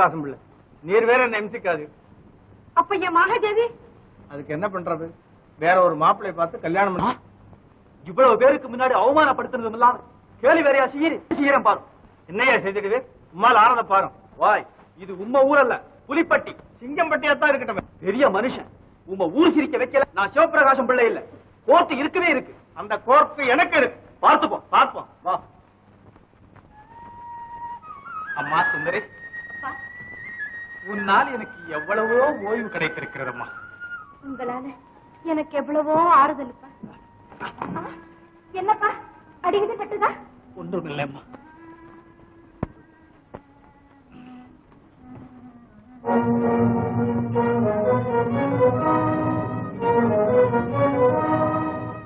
விசுவாசம் பிள்ளை நீர் வேற என்ன எம்சிக்காது அப்ப என் மகாதேவி அதுக்கு என்ன பண்றது? வேற ஒரு மாப்பிள்ளை பார்த்து கல்யாணம் பண்ண இவ்வளவு பேருக்கு முன்னாடி அவமானப்படுத்துறதும் இல்லாம கேள்வி வேறையா செய்யறி செய்யறேன் பாரு என்னையா செஞ்சுடுது உம்மால ஆனத பாரு வாய் இது உம்ம ஊரல்ல. புலிப்பட்டி. சிங்கம்பட்டியா தான் இருக்கட்டும். பெரிய மனுஷன். உம்ம ஊர் சிரிக்க வைக்கல. நான் சிவபிரகாசம் பிள்ளை இல்ல. கோர்ட்டு இருக்கவே இருக்கு. அந்த கோர்ப்பு எனக்கு இருக்கு. பார்த்துப்போம் பார்ப்போம். வா. அம்மா சுந்தரி. உன்னால் எனக்கு எவ்வளவோ ஓய்வு கிடைத்திருக்கிறதம்மா. உங்களால எனக்கு எவ்வளவோ ஆறுதல்ப்பா ஆ, என்னப்பா? அடிக்கடி பட்டுதா ஒன்றும் இல்லைம்மா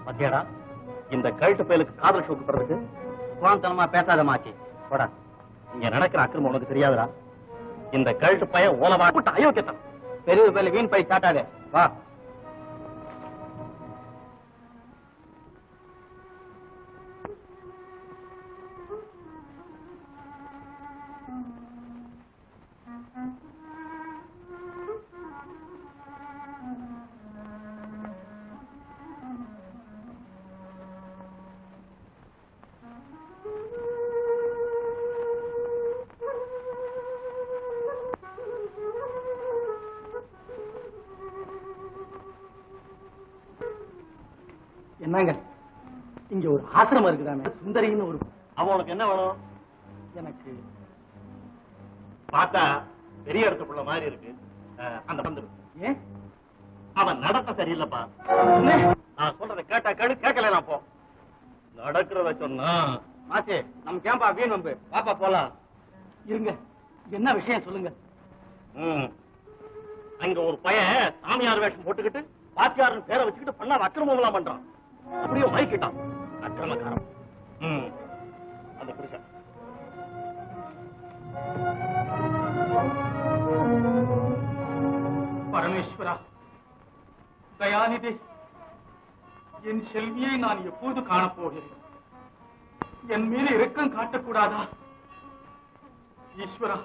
மத்தியாடா இந்த கழுட்டு பயலுக்கு காதல் ஷோக்கு படுறதுக்கு குவாந்தனமா பேசாதமாச்சு போடா. இங்க நடக்கிற அக்கிரமம் உனக்கு தெரியாதுடா. இந்த கழுட்டு பையன் ஓலவா போட்டு பெரிய பேர்ல வீண் பை சாட்டாதே வா. என்னங்க இங்க ஒரு ஆசிரமம் இருக்குதானே சுந்தரின்னு ஒரு அவன் உனக்கு என்ன வேணும்? எனக்கு பார்த்தா பெரிய இடத்து புள்ள மாதிரி இருக்கு. அந்த வந்துரு ஏன் அவன் நடத்த சரியில்லைப்பா. நான் சொல்றத கேட்டா கேளு கேட்கல போ. நடக்கிறத சொன்னா மாச்சே நம்ம கேம்பா வீண் வம்பு. பாப்பா போலாம். இருங்க. என்ன விஷயம் சொல்லுங்க. அங்க ஒரு பையன் சாமியார் வேஷம் போட்டுக்கிட்டு பாத்தியார்னு பேரை வச்சுக்கிட்டு பண்ண அக்கிரமம் எல்லாம் பண்றான். அப்படியே வாய்க்கிட்டான். அக்கிரமக்காரன். அந்த புருஷன். பரமேஸ்வரா தயாநிதி என் செல்வியை நான் எப்போது காணப்போகிறேன் என் மீது இரக்கம் காட்டக்கூடாதா? ஈஸ்வரா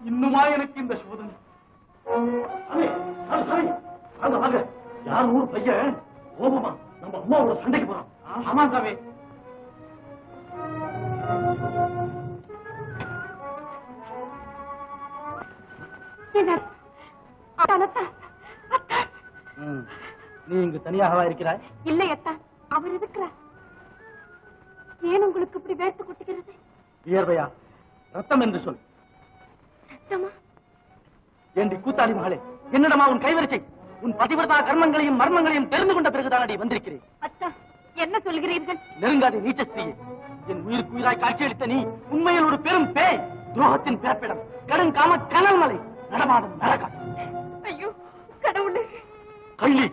இன்னுமா எனக்கு இந்த சோதனை? சாமி, சாமி, யார் ஊர் பையன்? கோபமா? நம்ம அம்மாவோட சண்டைக்கு போறான் ஆமா சாமி. நீ இங்கு தனியாகவா இருக்கிறாய்? இல்லை அத்தான் அவர் இருக்கிறார். ஏன் உங்களுக்கு இப்படி வேர்த்து கொட்டுகிறது? வியர்வையா? ரத்தம் என்று சொல். ஏண்டி கூத்தாடி மகளே என்னடமா உன் கைவரிசை? உன் பதிவிரதா கர்மங்களையும் மர்மங்களையும் தெரிந்து கொண்ட பிறகுதான் அடி வந்திருக்கிறேன். அத்தா என்ன சொல்கிறீர்கள்? நெருங்காதே நீச்ச ஸ்திரீயே என் உயிருக்கு உயிராய் காட்சியளித்த நீ உண்மையில் ஒரு பெரும் பேய். துரோகத்தின் பிறப்பிடம். கடும் காம கனல் மலை. நடமாடும் நரகம். ஐயோ கடவுளே. கள்ளி.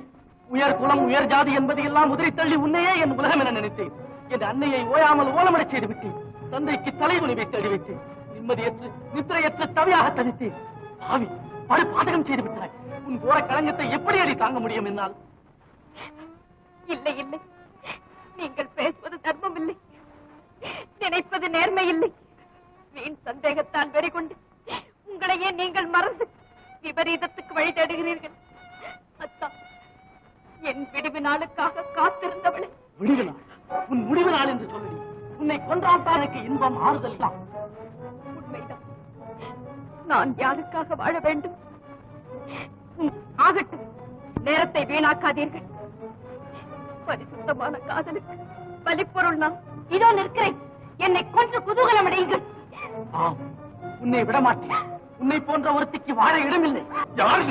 உயர் குலம் உயர் ஜாதி என்பதை எல்லாம் உதறி தள்ளி உன்னையே என் உலகம் என நினைத்தேன். என் அன்னையை ஓயாமல் ஓலமடச் செய்து விட்டேன். தந்தைக்கு தலைமுனிவை தேடி வைத்தேன் நிம்மதியற்று நித்திரையற்ற தவியாக தவித்தேன். பாவி படு பாதகம் செய்து விட்டாய். உன் கோர களங்கத்தை எப்படி அடி தாங்க முடியும் என்னால்? இல்லை இல்லை. நீங்கள் பேசுவது தர்மம் இல்லை நினைப்பது நேர்மை இல்லை வீண் சந்தேகத்தால் வெறிகொண்டு உங்களையே நீங்கள் மறந்து விபரீதத்துக்கு வழி தேடுகிறீர்கள். அத்தா என் விடுவி நாளுக்காக காத்திருந்தவளை. விடுவு நாள் உன் முடிவு நாள் என்று சொல்லி உன்னை கொன்றால் தான் எனக்கு இன்பம் ஆறுதல் எல்லாம்? உண்மைதான். நான் யாருக்காக வாழ வேண்டும்? ஆகட்டும். நேரத்தை வீணாக்காதீர்கள். பரிசுத்தமான காதலுக்கு பலிப்பொருள் நான் இதோ நிற்கிறேன். என்னை கொன்று குதூகலம் அடையுங்கள். உன்னை விட மாட்டேன் உன்னை போன்ற ஒருத்திக்கு வாழ இடமில்லை. யார்?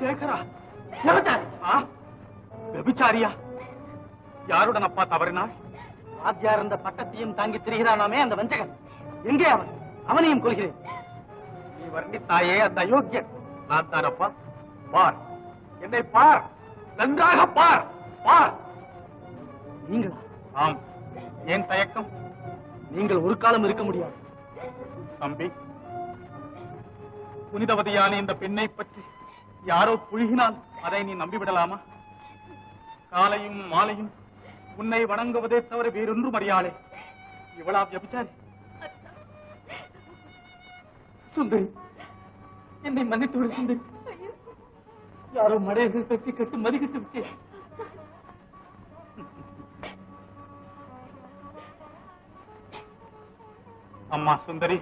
சேகரா விபச்சாரியா யாருடன் அப்பா தவறினார்? வாத்தியார் இந்த பட்டத்தையும் தாங்கி திரிகிறானாமே அந்த வஞ்சகன். எங்கே அவன்? அவனையும் கொள்கிறேன் நீ வர்ணித்தாயே அந்த அயோக்கியன் நான் தான் அப்பா பார். என்னை பார். நன்றாக பார். பார். நீங்களா. ஆம். ஏன் தயக்கம்? நீங்கள் ஒரு காலம் இருக்க முடியாது. தம்பி புனிதவதியான இந்த பெண்ணை பற்றி யாரோ புழுகினால் அதை நீ நம்பிவிடலாமா? காலையும் மாலையும் உன்னை வணங்குவதே தவிர வேறொன்றும் அறியாளே. இவளா விபச்சாரி சுந்தரி என்னை மன்னித்து விடு சுந்தரி யாரோ மடையர்கள் பற்றி கட்டு மதிக்கிட்டு விட்டேன். அம்மா சுந்தரி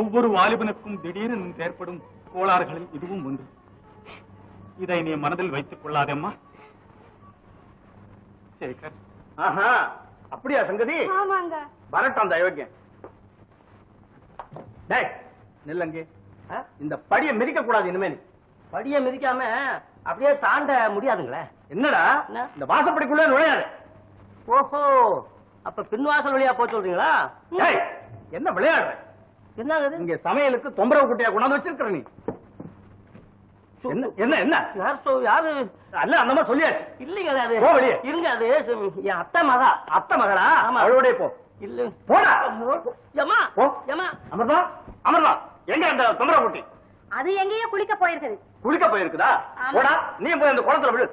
ஒவ்வொரு வாலிபனுக்கும் திடீரென ஏற்படும் கோளாறுகளில் இதுவும் ஒன்று. இதை நீ மனதில் வைத்துக் கொள்ளாதேம்மா. சேகர் ஆஹா அப்படியா சங்கதி? ஆமாங்க. வரட்டும் அந்த அயோக்கியம் டேய் நில்லங்க. இந்த படியை மிதிக்க கூடாது இனிமே நீ. படியை மிதிக்காம அப்படியே தாண்ட முடியாதுங்களே. என்னடா? இந்த வாசப்படிக்குள்ள நுழையாது. ஓஹோ அப்ப பின்வாசல் வழியா போய் சொல்றீங்களா? டேய் என்ன விளையாடுற? என்ன இங்க சமையலுக்கு தொந்தரவு குட்டியா கொண்டாந்து வச்சிருக்கிற நீ. என்ன என்ன என்ன? யார் சொ யாரு? அல்ல அந்த மாதிரி சொல்லியாச்சு. இல்லைங்க அது. இருங்க அது. என் அத்தை மகா. அத்தை மகளா? ஆமா. அவளோட போ. இல்ல. போடா. போ. ஏமா அமர்தா அமர்தா எங்க அந்த தொந்தரவு குட்டி? அது எங்கேயோ குளிக்க போயிருக்குது. குளிக்க போயிருக்குதா. போடா நீ போய் அந்த குளத்துல விழு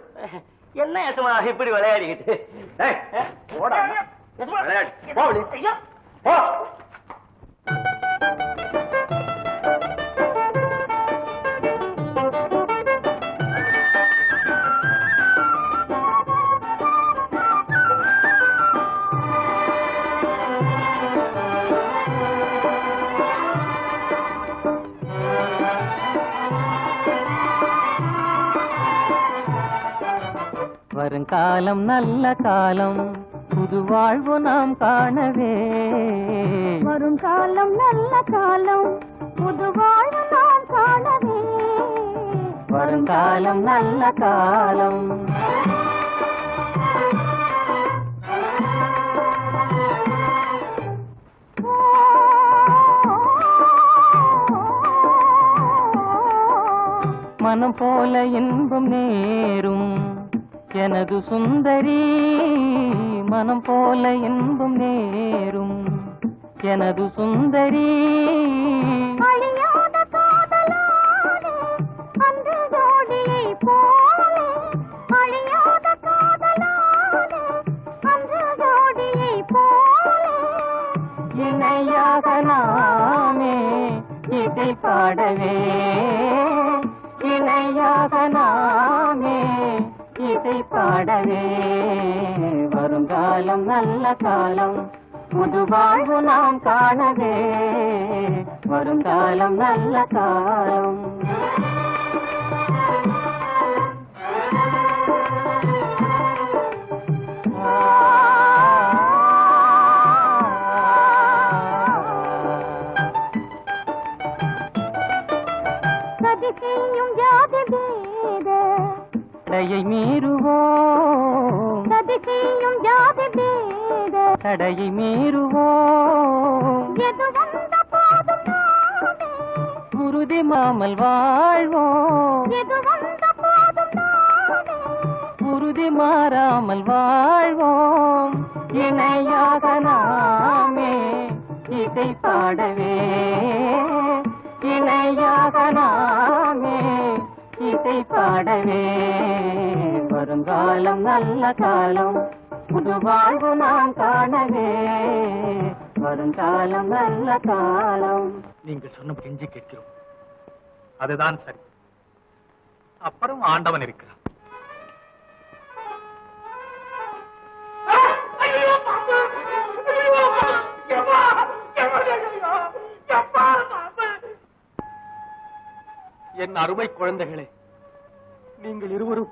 என்ன யசமா இப்படி விளையாடிக்கிட்டு? போடா. விளையாடு. போ. வருங்காலம் நல்ல காலம் புது வாழ்வு நாம் காணவே. வரும் காலம் நல்ல காலம் புது வாழ்வு நாம் காணவே. வருங்காலம் நல்ல காலம். மனம் போல இன்பம் நேரும். எனது சுந்தரி மனம் போல இன்பம் நேரும். எனது சுந்தரி இணையாக நாமே இதை பாடவே. இணையாக இதை பாடவே வருங்காலம் நல்ல காலம் புதுவாழ்வு நாம் காணவே. வருங்காலம் நல்ல காலம். சதி செய்யும் ஜாதி பேத. தடையை மீறுவோம். சதி செய்யும் ஜாதி பேத தடையை மீறுவோம். எது வந்த போதும் குருதி மாமல் வாழ்வோம். எது வந்த போதும் உறுதி மாறாமல் வாழ்வோம். இணையாக நாமே இதை பாடவே இதை வருங்காலம் நல்ல காலம் புது வாழ்வு நாம் காணவே. வருங்காலம் நல்ல காலம். நீங்கள் சொன்ன கெஞ்சி கேட்கிறோம். அதுதான் சரி. அப்புறம் ஆண்டவன் இருக்கிறான் என் அருமை குழந்தைகளே நீங்கள் இருவரும்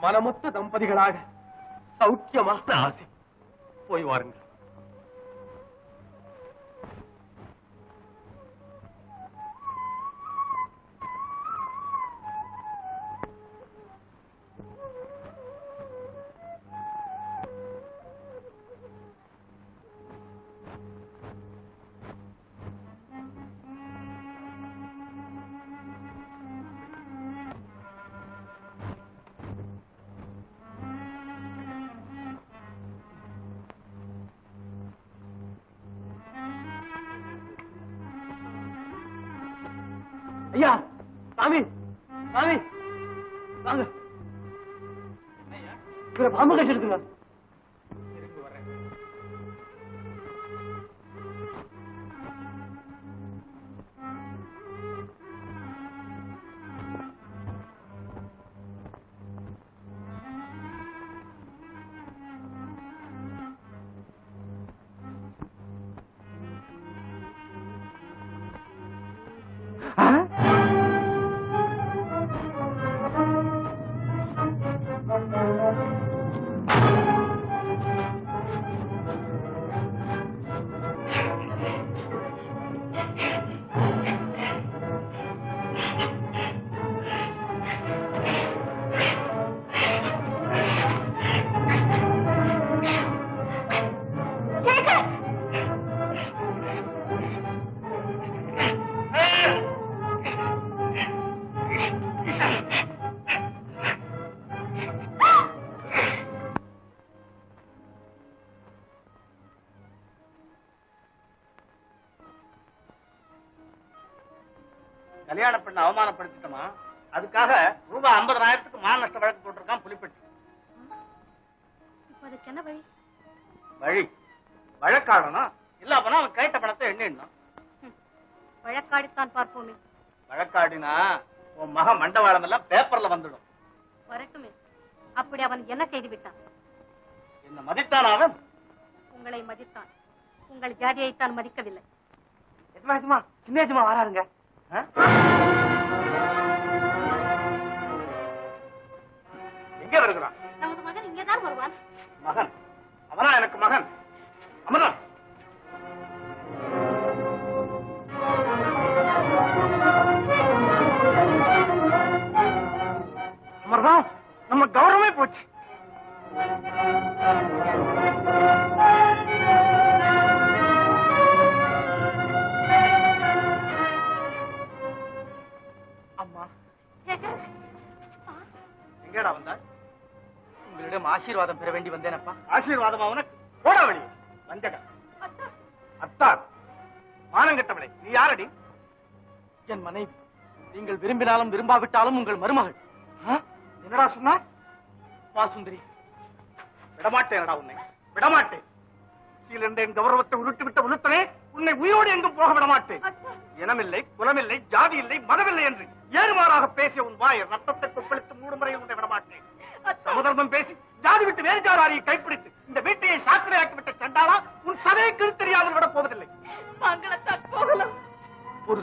மனமொத்த தம்பதிகளாக சௌக்கியமாக ஆசை. போய் வாருங்கள். சாமி சாமி வாங்க. இவரை பாம்பு கட்சி எடுத்துங்க கல்யாண பெண்ணை அவமானப்படுத்திட்டோமா? அதுக்காக ரூபாய் ஐம்பதனாயிரத்துக்கு மான நஷ்ட வழக்கு போட்டிருக்கான் புலிப்பட்டி. அதுக்கு என்ன வழி? வழி? வழக்காடணும். இல்ல அப்பனா அவன் கேட்ட பணத்தை எண்ணிடணும். வழக்காடித்தான் பார்ப்போமே. வழக்காடினா உன் மகன் மண்டவாளம் எல்லாம் பேப்பர்ல வந்துடும். வரட்டுமே. அப்படி அவன் என்ன செய்து விட்டான்? என்ன மதித்தான் அவன்? உங்களை மதித்தான். உங்கள் ஜாதியைத்தான் மதிக்கவில்லை. சின்ன வராருங்க? எங்க வருகிறான் நமது மகன் இங்கேதான் வருவான். மகன்? அவனா எனக்கு மகன்? அமரன் அமர்தான் நம்ம கௌரவமே போச்சு. எங்கடா வந்த உங்களிடம் ஆசீர்வாதம் பெற வேண்டி வந்தேனப்பா. ஆசீர்வாதம் அவனுக்கு போடா வெளியே. வஞ்சக அத்தா. மானங்கட்டவளை நீ யாரடி? என் மனைவி நீங்கள் விரும்பினாலும் விரும்பாவிட்டாலும் உங்கள் மருமகள்? என்னடா சொன்னா? வா சுந்தரி விடமாட்டேனடா உன்னை. விடமாட்டேன். கீழிருந்த என் கௌரவத்தை உருட்டு விட்ட உளுத்தனே உன்னை உயிரோடு எங்கும் போக விடமாட்டேன். இனமில்லை குலமில்லை ஜாதி இல்லை மதமில்லை என்று ஏறுமாறாக பேசிய உன் வாய் ரத்தத்தை கொப்பளித்து மூடும் வரையில் உன்னை விடமாட்டேன் சமதர்மம் பேசி ஜாதி விட்டு வேறு ஜாதாரியை கைப்பிடித்து இந்த வீட்டையை சாக்கடையாக்கி விட்ட சண்டாளா உன் சதைக்கு தெரியாமல் விடப் போவதில்லை. மங்களத்தான் போகலாம். ஒரு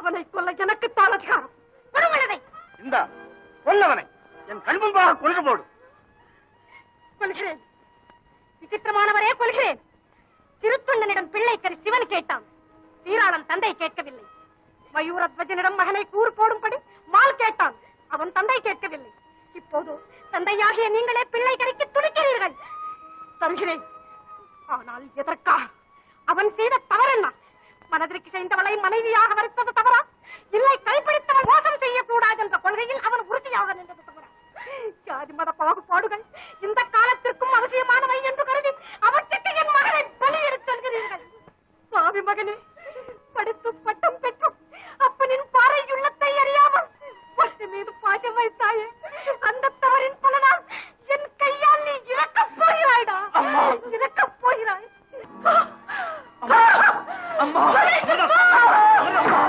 அவனை கொல்ல எனக்கு தான் அதிகாரம். கொடுங்களதை இந்த கொல்லவனை. என் கண்முன்பாக கொன்று போடு. கொள்கிறேன் விசித்திரமானவரே கொள்கிறேன் திருத்தொண்டனிடம் பிள்ளைக்கறி சிவன் கேட்டான். சீராளன் தந்தை கேட்கவில்லை. மயூரத்வஜனிடம் மகனை கூறு போடும்படி மால் கேட்டான். அவன் தந்தை கேட்கவில்லை. இப்போது தந்தையாகிய நீங்களே பிள்ளை கறிக்கு துடிக்கிறீர்கள் தருகிறேன். ஆனால் எதற்காக? அவன் செய்த தவறென்ன? மனதிற்கு செய்தவளை மனைவியாக வருத்தது தவறா? இல்லை கைப்பிடித்தவள் மோசம் செய்யக்கூடாது என்ற கொள்கையில் அவன் உறுதியாக நின்றது தவறா? ஜாதி மத பாகுபாடுகள் இந்த காலத்திற்கும் அவசியமானவை என்று கருதி அவற்றுக்கு என் மகனை பலியிடச் சொல்கிறீர்கள். சுவாமி மகனே படித்து பட்டம் பெற்றும் அப்பனின் பாறை உள்ளத்தை அறியாமல் மீது பாசம் வைத்தாயே அந்த தவறின் பலனால் 我没子弹